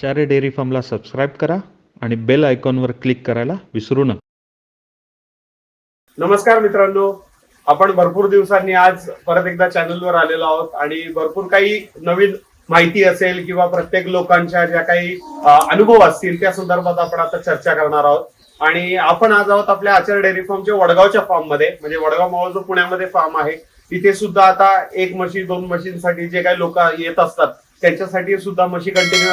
आचार्य dairy फार्मला subscribe करा आणि bell आयकॉनवर क्लिक करायला विसरू नका. नमस्कार मित्रांनो. आपण भरपूर दिवसांनी आज परत एकदा चॅनलवर आलेलो आहोत आणि भरपूर काही नवीन माहिती असेल किंवा प्रत्येक लोकांच्या ज्या काही अनुभव असतील त्या संदर्भात आपण आता चर्चा करणार आहोत. आणि आपण आज आहोत आपल्या आचार्य डेअरी फार्मच्या वडगावच्या फार्ममध्ये. म्हणजे वडगाव मावळ जो पुण्यामध्ये फार्म आहे तिथे सुद्धा आता एक मशीन दोन मशीनसाठी जे काही लोक येत असतात त्यांच्यासाठी सुद्धा मशी कंटिन्यू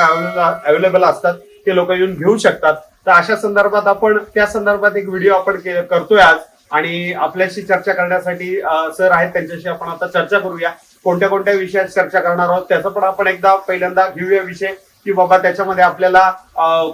अवेलेबल असतात. ते लोक येऊन घेऊ शकतात. तर अशा संदर्भात आपण त्या संदर्भात एक व्हिडिओ आपण के- करतोय आज. आणि आपल्याशी चर्चा करण्यासाठी सर आहेत त्यांच्याशी आपण आता चर्चा करूया. कोणत्या कोणत्या विषयात चर्चा करणार आहोत त्याचं पण आपण एकदा पहिल्यांदा घेऊया विषय की बाबा त्याच्यामध्ये आपल्याला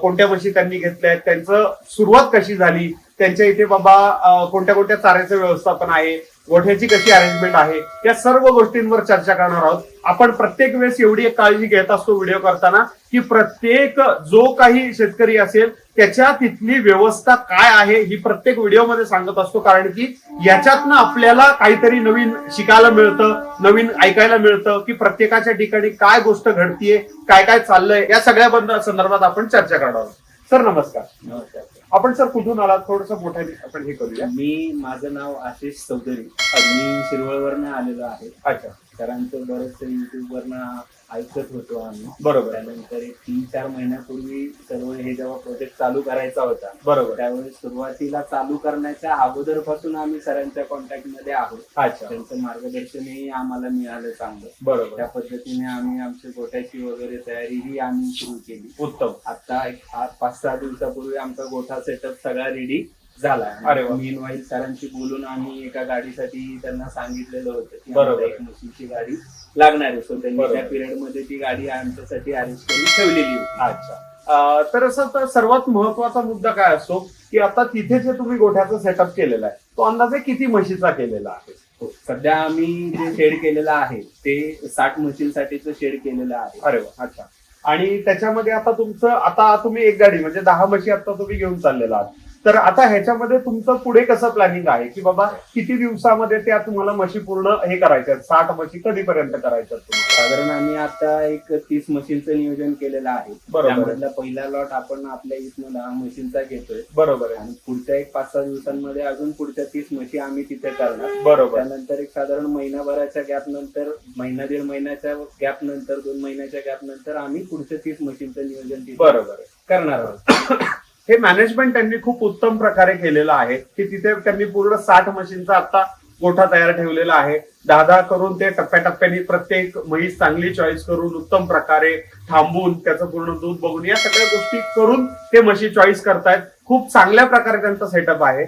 कोणत्या म्हशी त्यांनी घेतल्या आहेत त्यांचं सुरुवात कशी झाली त्यांच्या इथे बाबा कोणत्या कोणत्या चाऱ्याचं व्यवस्थापन आहे गोठ्याची कशी अरेंजमेंट आहे या सर्व गोष्टींवर चर्चा करणार आहोत. आपण प्रत्येक वेळेस एवढी एक काळजी घेत असतो व्हिडिओ करताना की प्रत्येक जो काही शेतकरी असेल त्याच्या तिथली व्यवस्था काय आहे ही प्रत्येक व्हिडिओमध्ये सांगत असतो. कारण की याच्यातनं आपल्याला काहीतरी नवीन शिकायला मिळतं नवीन ऐकायला मिळतं की प्रत्येकाच्या ठिकाणी काय गोष्ट घडतीये काय काय चाललंय या सगळ्या संदर्भात आपण चर्चा करणार आहोत. सर नमस्कार. नमस्कार आपण सर कुठून आलात? थोडस मोठ्याने आपण हे करूया. मी माझं नाव आशिष चौधरी. मी शिरवळवरनं आलेलो आहे. अच्छा. सरांचं बरंचसं युट्यूबवरनं ऐकत होतो आम्ही. बरोबर. त्यानंतर एक तीन चार महिन्यापूर्वी सर्व हे जेव्हा प्रोजेक्ट चालू करायचा होता बरोबर. त्यावेळेस सुरुवातीला चालू करण्याच्या अगोदरपासून आम्ही सरांच्या कॉन्टॅक्टमध्ये आहोत. अच्छा. त्यांचं मार्गदर्शनही आम्हाला मिळालं चांगलं. बरोबर. त्या पद्धतीने आम्ही आमची गोठ्याची वगैरे तयारीही आम्ही सुरू केली. उत्तम. आता एक पाच सहा दिवसापूर्वी आमचा गोठा सेटअप सगळा रेडी झाला अरे वा. मीन वाईल सरांशी बोलून आम्ही एका गाडीसाठी त्यांना सांगितलेलं होतं की बरोबर. आम्हाला एक मशीनची गाडी लागणार आहे सो त्यांनी बरोबर. त्या पिरियडमध्ये ती गाडी आमच्यासाठी अरेंज करून ठेवलेली होती अच्छा अं, तर असं तर सर्वात महत्त्वाचा मुद्दा काय असतो की आता तिथे जे तुम्ही गोठ्याचा सेटअप केलेला आहे तो अंदाजे किती म्हशीचा केलेला आहे हो. सध्या आम्ही जे शेड केलेलं आहे ते साठ मशीनसाठीचं शेड केलेलं आहे अरे वा अच्छा आणि त्याच्यामध्ये आता तुमचं आता तुम्ही एक गाडी म्हणजे दहा म्हशी आता तुम्ही घेऊन चाललेला आहात तर आता ह्याच्यामध्ये तुमचं पुढे कसं प्लॅनिंग आहे? की बाबा किती दिवसामध्ये त्या तुम्हाला म्हशी पूर्ण हे करायच्यात साठ म्हशी कधीपर्यंत करायच्यात तुम्हाला? साधारण आम्ही आता एक तीस मशीनचं नियोजन केलेलं आहे. बरोबर. आहे. त्यामधला पहिला लॉट आपण आपल्या इथनं दहा मशीनचा घेतोय. बरोबर आहे. आणि पुढच्या एक पाच सहा दिवसांमध्ये अजून पुढच्या तीस म्हशी आम्ही तिथे करणार. बरोबर. त्यानंतर एक साधारण महिनाभराच्या गॅप नंतर महिना दीड महिन्याच्या गॅप नंतर दोन महिन्याच्या गॅप नंतर आम्ही पुढच्या तीस मशीनचं नियोजन तिथे बरोबर आहे. करणार आहोत. हे मॅनेजमेंट त्यांनी खूप उत्तम प्रकारे केलेलं आहे. की तिथे त्यांनी पूर्ण साठ मशीनचा आता गोठा तयार ठेवलेला आहे. दहा दहा करून ते टप्प्याटप्प्याने प्रत्येक म्हैस चांगली चॉईस करून उत्तम प्रकारे थांबून त्याचं पूर्ण दूध बघून या सगळ्या गोष्टी करून ते म्हशी चॉईस करतायत. खूप चांगल्या प्रकारे त्यांचा सेटअप आहे.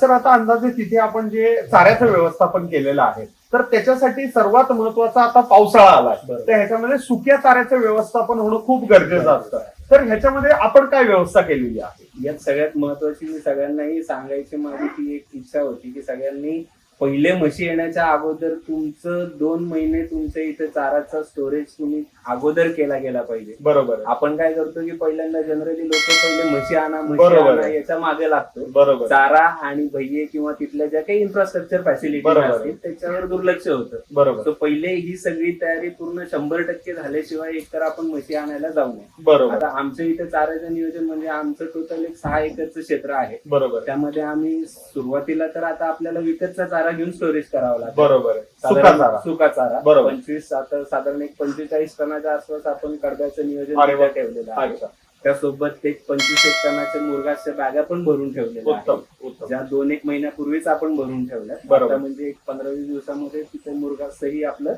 सर आता अंदाजे तिथे आपण जे चाऱ्याचं व्यवस्थापन केलेलं आहे तर त्याच्यासाठी सर्वात महत्त्वाचा आता पावसाळा बरोबर. तर ह्याच्यामध्ये सुक्या चाऱ्याचं व्यवस्थापन होणं खूप गरजेचं असतं. तर ह्याच्यामध्ये आपण काय व्यवस्था केलेली आहे? यात सगळ्यात महत्वाची मी सगळ्यांनाही सांगायची माझी ती एक इच्छा होती की सगळ्यांनी पहिले म्हशी येण्याच्या अगोदर तुमचं दोन महिने तुमच्या इथे चाराचा स्टोरेज तुम्ही अगोदर केला गेला पाहिजे. बरोबर. आपण काय करतो की पहिल्यांदा जनरली लोक पहिले म्हशी आणा म्हशी बरोबर आणा आहे. याच्या मागे लागतो. बरोबर. चारा आणि भैये किंवा तिथल्या ज्या काही इन्फ्रास्ट्रक्चर फॅसिलिटी बरोबर. असतील त्याच्यावर दुर्लक्ष होतं. बरोबर. तो पहिले ही सगळी तयारी पूर्ण शंभर टक्के झाल्याशिवाय एकतर आपण म्हशी आणायला जाऊ नये. बरोबर. आता आमच्या इथे चाऱ्याचं नियोजन म्हणजे आमचं टोटल एक सहा एकरचं क्षेत्र आहे. बरोबर. त्यामध्ये आम्ही सुरुवातीला तर आता आपल्याला विकतचा चारा घेऊन स्टोरेज करावा लागतो बरोबर. सुका चारा. सुका चारा. बरोबर. पंचवीस आता साधारण एक पंचेचाळीस टनाच्या आसपास आपण कडब्याचं नियोजन ठेवलेलं आहे. त्यासोबत एक पंचवीस एक टनाच्या मुरगाच्या बॅगा पण भरून ठेवलेल्या आहेत. उत्तम उत्तम. ज्या दोन एक महिन्यापूर्वीच आपण भरून ठेवल्या म्हणजे एक पंधरा वीस दिवसामध्ये तिथे मुरगासही आपलं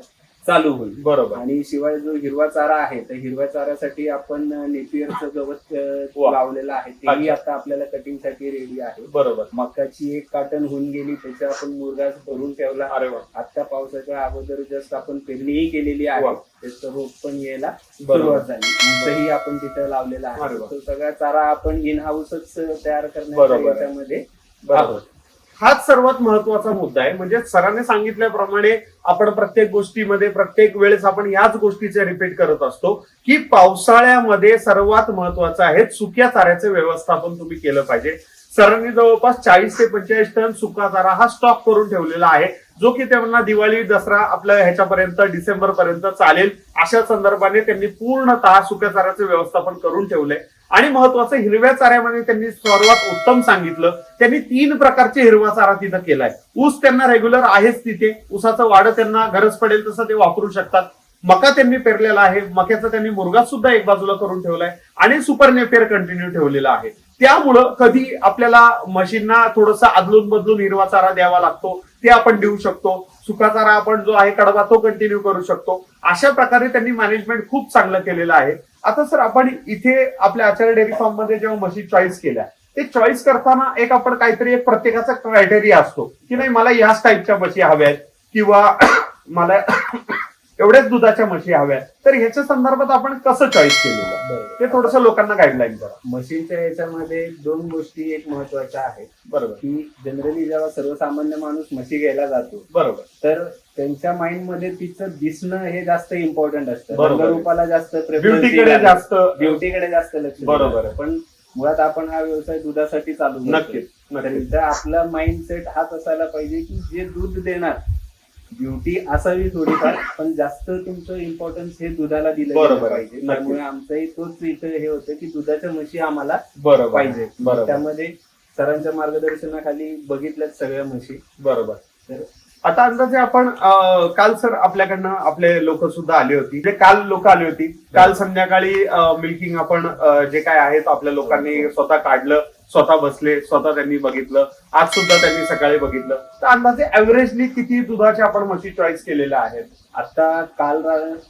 चालू होईल. बरोबर. आणि शिवाय जो हिरवा चारा आहे तर हिरव्या चाऱ्यासाठी आपण नेपियरचं गवत अं, वा. लावलेलं आहे. तेही अच्छा. आता आपल्याला कटिंगसाठी रेडी आहे. बरोबर. मकाची एक काटण होऊन गेली त्याच्या आपण मुरगास भरून ठेवला. अरे वा. आता पावसाच्या अगोदर जस्ट आपण पेरणीही केलेली आहे. त्याचं रोप पण यायला बरोबर. सुरुवात झाली. तसंही आपण तिथं लावलेला अरे आहे वा. तो सगळा चारा आपण इन हाऊसच तयार करण्याच्या बरोबर आहे. याच्यामध्ये. बरोबर. आहोत. हाच सर्वात महत्त्वाचा मुद्दा आहे. म्हणजे सरांनी सांगितल्याप्रमाणे आपण प्रत्येक गोष्टीमध्ये प्रत्येक वेळेस आपण याच गोष्टीचे रिपीट करत असतो की पावसाळ्यामध्ये सर्वात महत्वाचं आहे सुक्या चाऱ्याचे व्यवस्थापन तुम्ही केलं पाहिजे. सरांनी जवळपास चाळीस ते पंचेचाळीस टन सुका चारा हा स्टॉक करून ठेवलेला आहे. जो की त्यांना दिवाळी दसरा आपल्या ह्याच्यापर्यंत डिसेंबर पर्यंत चालेल. अशा संदर्भाने त्यांनी पूर्णतः सुक्या चाऱ्याचं व्यवस्थापन करून ठेवलंय. आणि महत्वाचं हिरव्या चाऱ्यामध्ये त्यांनी सर्वात उत्तम सांगितलं. त्यांनी तीन प्रकारचे हिरवा चारा तिथं केलाय. ऊस त्यांना रेग्युलर आहेच तिथे. ऊसाचं वाढ त्यांना गरज पडेल तसं ते वापरू शकतात. मका त्यांनी पेरलेला आहे. मक्याचा त्यांनी मुरगा सुद्धा एक बाजूला करून ठेवलाय आणि सुपर नेपेर कंटिन्यू ठेवलेला आहे. त्यामुळं कधी आपल्याला मशीनना थोडंसं आदलून बदलून हिरवा चारा द्यावा लागतो ते आपण देऊ शकतो. सुका चारा आपण जो आहे कडवा तो कंटिन्यू करू शकतो. अशा प्रकारे त्यांनी मॅनेजमेंट खूप चांगलं केलेलं आहे. आता सर आपण इथे आपल्या आचार्य डेअरी फार्ममध्ये जेव्हा म्हशी चॉईस केल्या ते चॉईस करताना एक आपण काहीतरी एक प्रत्येकाचा क्रायटेरिया असतो की नाही मला ह्याच टाईपच्या म्हशी हव्या आहेत किंवा मला एवढ्याच दुधाच्या म्हशी हव्या आहेत. तर ह्याच्या संदर्भात आपण कसं चॉईस केलेलं? बरोबर ते थोडंसं लोकांना गाईडलाईन करा. म्हशींच्या याच्यामध्ये दोन गोष्टी एक महत्त्वाच्या आहेत बरोबर. की जनरली जेव्हा सर्वसामान्य माणूस म्हशी घ्यायला जातो बरोबर. तर त्यांच्या माइंडमध्ये तिचं दिसणं हे जास्त इम्पॉर्टंट असतं. रंगरूपाला जास्त ब्युटीकडे जास्त ब्युटीकडे जास्त लक्ष बरोबर. पण मुळात आपण हा व्यवसाय दुधासाठी चालू. नक्कीच तर आपला माइंडसेट हाच असायला पाहिजे की जे दूध देणार ब्युटी असावी थोडीफार पण जास्त तुमचं इम्पॉर्टन्स हे दुधाला दिलं. पाहिजे. त्यामुळे आमचंही तोच इथं हे होतं की दुधाच्या म्हशी आम्हाला पाहिजे त्यामध्ये सरांच्या मार्गदर्शनाखाली बघितल्यात सगळ्या म्हशी बरोबर तर आता अंदाजे आपण काल सर आपल्याकडनं आपले लोक सुद्धा आली होती. जे काल लोक आली होती. काल संध्याकाळी मिल्किंग आपण जे काय आहे तो आपल्या लोकांनी स्वतः काढलं स्वतः बसले स्वतः त्यांनी बघितलं. आज सुद्धा त्यांनी सकाळी बघितलं. तर अंदाजे ऍव्हरेजली किती दुधाच्या आपण म्हशी चॉईस केलेल्या आहेत? आता काल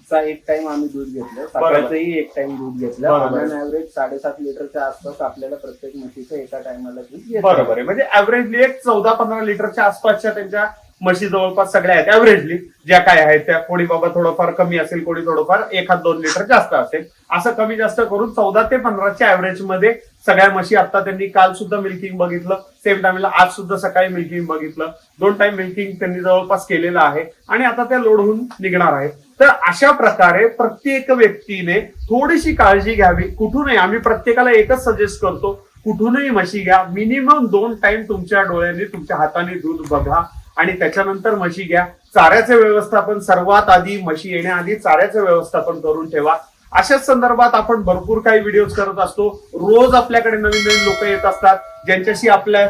चा एक टाइम आम्ही दूध घेतलं. सकाळचंही एक टाइम दूध घेतलं. ऑन ऍव्हरेज साडेसात लिटरच्या आसपास आपल्याला प्रत्येक म्हशीचं एका टायमाला दूध. बरोबर आहे. म्हणजे ऍव्हरेजली एक चौदा पंधरा लिटरच्या आसपासच्या त्यांच्या म्हशी जवळपास सगळ्या आहेत. ऍव्हरेजली ज्या काय आहेत त्या कोणी बाबा थोडंफार कमी असेल कोणी थोडंफार एखाद दोन लिटर जास्त असेल. असं कमी जास्त करून चौदा ते पंधराच्या ऍव्हरेजमध्ये सगळ्या म्हशी आता त्यांनी काल सुद्धा मिल्किंग बघितलं. सेम टाइमला आज सुद्धा सकाळी मिल्किंग बघितलं. दोन टाइम मिल्किंग त्यांनी जवळपास केलेलं आहे. आणि आता त्या लोड होऊन निघणार आहेत. तर अशा प्रकारे प्रत्येक व्यक्तीने थोडीशी काळजी घ्यावी. कुठूनही आम्ही प्रत्येकाला एकच सजेस्ट करतो कुठूनही म्हशी घ्या. मिनिमम दोन टाइम तुमच्या डोळ्यांनी तुमच्या हाताने दूध बघा. आणि त्याच्यानंतर म्हशी घ्या. चाऱ्याचे व्यवस्थापन सर्वात आधी म्हशी येण्याआधी चाऱ्याचं व्यवस्थापन करून ठेवा. अशाच संदर्भात आपण भरपूर काही व्हिडिओ करत असतो. रोज आपल्याकडे नवीन नवीन लोक येत असतात. ज्यांच्याशी आपल्या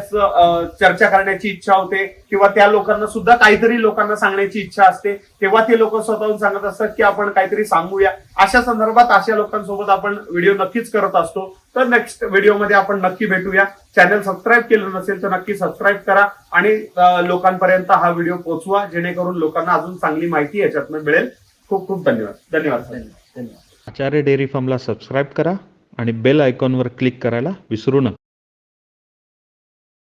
चर्चा करण्याची इच्छा होते किंवा त्या लोकांना सुद्धा काहीतरी लोकांना सांगण्याची इच्छा असते. तेव्हा ते लोक स्वतःहून सांगत असतात की आपण काहीतरी सांगूया. अशा संदर्भात अशा लोकांसोबत आपण व्हिडिओ नक्कीच करत असतो. तर नेक्स्ट व्हिडिओमध्ये आपण नक्की भेटूया. चॅनल सबस्क्राईब केलं नसेल तर नक्की सबस्क्राईब करा आणि लोकांपर्यंत हा व्हिडिओ पोहोचवा. जेणेकरून लोकांना अजून चांगली माहिती याच्यातनं मिळेल. खूप खूप धन्यवाद. धन्यवाद धन्यवाद. आचार्य डेअरी फार्मला सबस्क्राईब करा आणि बेल आयकॉनवर क्लिक करायला विसरू नका.